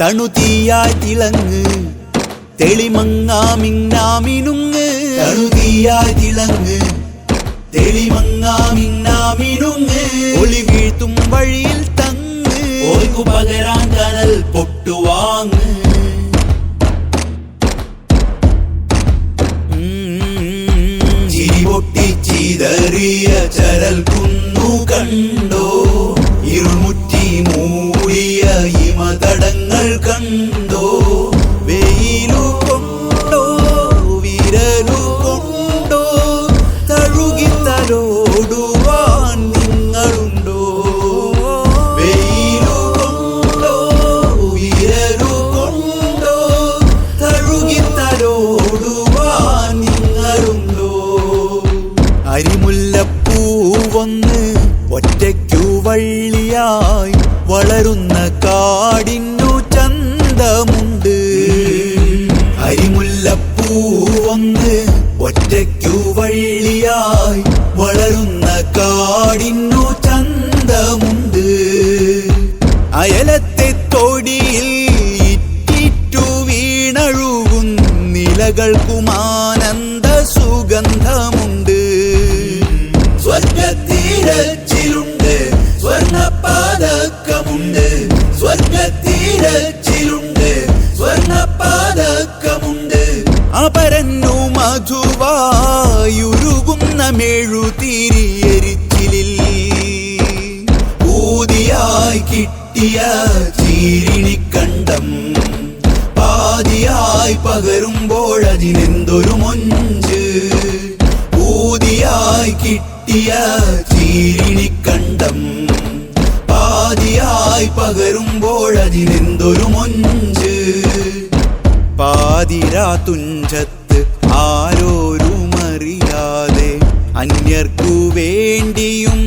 தனு தீயாய் திளங்கு தெளிமங்காமின்னாமினுங்கு தனு தீயாய் திளங்கு தெளிமங்காமின்னாமினுங்கு ஒளி வீழ்த்தும் வழியில் தங்கு. ஓய்க்கு பகரான் கனல் பொட்டு வாங்கு. சிரி பொட்டி சிதறிய சரல் குன்னு கண்டு. കണ്ടോ? വെയിലു കൊണ്ടോ? വിരലു കൊണ്ടോ? തഴുകി തലോടുവാൻ നിങ്ങളുണ്ടോ? വെയിലു കൊണ്ടോ? വിരലു കൊണ്ടോ? തഴുകി തലോടുവാൻ നിങ്ങളുണ്ടോ? അരിമുല്ലപ്പൂവൊന്ന് ഒറ്റയ്ക്കു വള്ളിയായി വളരുന്ന കാടിനു അരിമുല്ലപ്പൂവൊന്ന് ഒറ്റയ്ക്കു വള്ളിയായി വളരുന്ന കാടിന്നു ചന്തമുണ്ട്. അയലത്തെ തൊടിയിൽ ഇറ്റിറ്റു വീണഴുകും നിലകൾക്കുമാനന്ദ സുഗന്ധമുണ്ട്. സ്വർഗത്തീരച്ചിലുണ്ട് സ്വർണപാതക്കമുണ്ട് സ്വർഗത്തീരച്ചിലുണ്ട് അപരന്നു മധുവായുരുകുന്ന മെഴുതിരിയരിച്ചിലിൽ ഊതിയായി കിട്ടിയ ചീരിണിക്കണ്ടം പാതിയായി പകരുമ്പോഴതിനെന്തൊരു മൊഞ്ച്. ഊതിയായി കിട്ടിയ ചീരിണിക്കണ്ടം പാതിയായി പകരുമ്പോഴതിനെന്തൊരു മൊഞ്ച്. പാതിരാ തുഞ്ചത്ത് ആരോരുമറിയാതെ അന്യർക്കു വേണ്ടിയും